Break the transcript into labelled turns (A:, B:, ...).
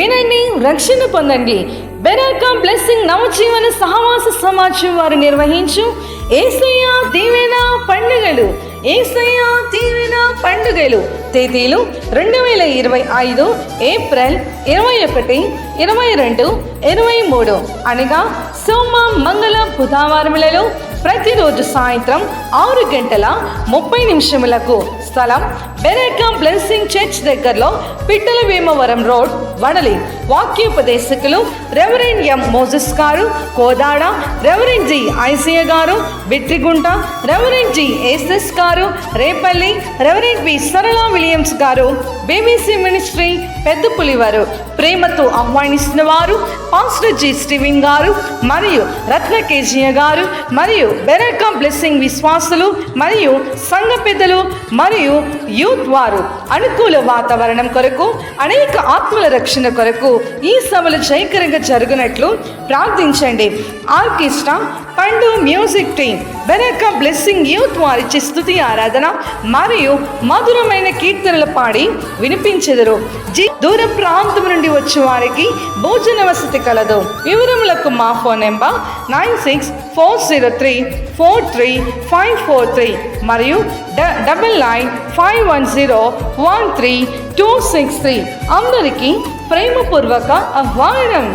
A: వినండి రక్షణ పొందండి. బెరాకా బ్లెస్సింగ్ నవజీవన సహవాస సమాజం వారు నిర్వహించు ఏసయ్య దీవెన పండుగలు. ఏసయ్య దీవెన పండుగలు. తేదీలు రెండు వేల ఇరవై ఐదు ఏప్రిల్ ఇరవై ఒకటి ఇరవై రెండు ఇరవై మూడు అనగా సోమ మంగళ బుధవారములలో ప్రతిరోజు సాయంత్రం ఆరు గంటల ముప్పై నిమిషములకు స్థలం బెరేకా బ్లెస్సింగ్ చర్చ్ దగ్గరలో పిట్టల భీమవరం రోడ్ వడలి వాక్యోపదేశకులు రెవరెండ్ ఎం మోజస్ గారు కోదాడ రెవరెండ్ జి ఐసియ గారు బిట్రిగుంట రెవరెండ్ జి ఎస్ఎస్ గారు Repalle reverend B Sarala Williams గారు బీబీసీ మినిస్ట్రీ పెద్ద పులివారు ప్రేమతో ఆహ్వానిస్తున్న వారు పాస్టర్ జి స్టీవిన్ గారు మరియు రత్న కేజీయ గారు మరియు బెరకా బ్లెస్సింగ్ విశ్వాసులు మరియు సంఘ పెద్దలు మరియు యూత్ వారు. అనుకూల వాతావరణం కొరకు అనేక ఆత్మల రక్షణ కొరకు ఈ సభలు జయకరంగా జరుగునట్లు ప్రార్థించండి. ఆర్కెస్ట్రా పండు మ్యూజిక్ టీం వెనక బ్లెస్సింగ్ యూత్ వారిచ్చే స్థుతి ఆరాధన మరియు మధురమైన కీర్తనలు పాడి వినిపించెదరు. జి దూర ప్రాంతం నుండి వచ్చే వారికి భోజన వసతి కలదు. వివరములకు మా phone number nine six four zero three four three five four three మరియు డ double nine five one zero one three two six three అందరికీ ప్రేమపూర్వక ఆహ్వానం.